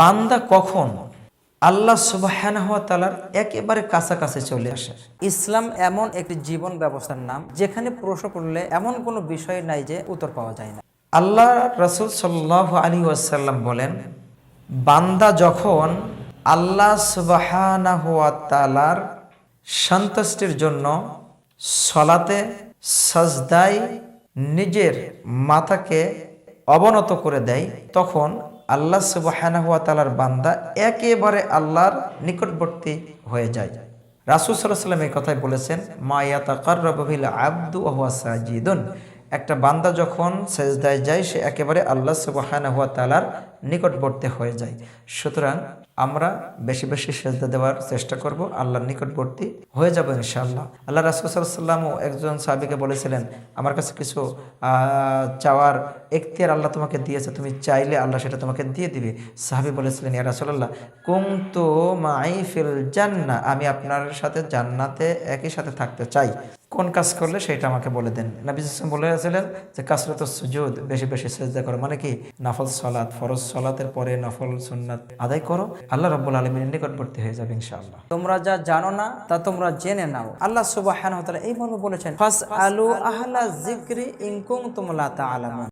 বান্দা কখন আল্লাহ সুবাহ তালার একেবারে কাছাকাছি চলে আসে। ইসলাম এমন একটি জীবন ব্যবস্থার নাম, যেখানে প্রশ্ন করলে এমন কোনো বিষয় নাই যে উত্তর পাওয়া যায় না। আল্লাহ রসুল সাল্লাহ আলী ওয়াসাল্লাম বলেন, বান্দা যখন আল্লাহ সুবাহ তালার সন্তুষ্টির জন্য সলাতে, সাজদায় নিজের মাথাকে অবনত করে দেয়, তখন আল্লাহ সুবাহ তালার বান্দা একেবারে আল্লাহর নিকটবর্তী হয়ে যায়। রাসুল সাল্লাহ সাল্লাম এই কথাই বলেছেন মায়াতা কার্রবিল আব্দু আহ সাজিদুন। একটা বান্দা যখন সেজদায় যায়, সে একেবারে আল্লাহ সুবাহান হুয়া তালার নিকটবর্তী হয়ে যায়। সুতরাং আমরা বেশি বেশি সেজদা দেওয়ার চেষ্টা করব, আল্লাহর নিকটবর্তী হয়ে যাব ইনশাআল্লাহ। আল্লাহ রাসুসাল্লামও একজন সাহাবিকে বলেছিলেন, আমার কাছে কিছু চাওয়ার এখতিয়ার আল্লাহ তোমাকে দিয়েছে, তুমি চাইলে আল্লাহ সেটা তোমাকে দিয়ে দিবে। সাহাবি বলেছিলেন, ইয়া রাসুল্লাহ কুমতো মাই ফিল জান্না আমি আপনার সাথে জান্নাতে একই সাথে থাকতে চাই। কোন কাজ করলে সেটা আমাকে বলে দেন। নবী বলে বলেছিলেন যে কাসরত সুজুদ, বেশি বেশি সেজদা করো। মানে কি? নাফল সলাৎ ফরজ সলাতের পরে নফল সুন্নাত আদায় করো। আল্লাহ রব্বুল আলমীর নিকটবর্তী হয়ে যাবে ইনশাআল্লাহ। তোমরা যা জানো না, তা তোমরা জেনে নাও। আল্লাহ সুবাহ এই মর্মে বলেছেন ফাস আলু আহলা জিক্রি ইনকুম তোমলা তা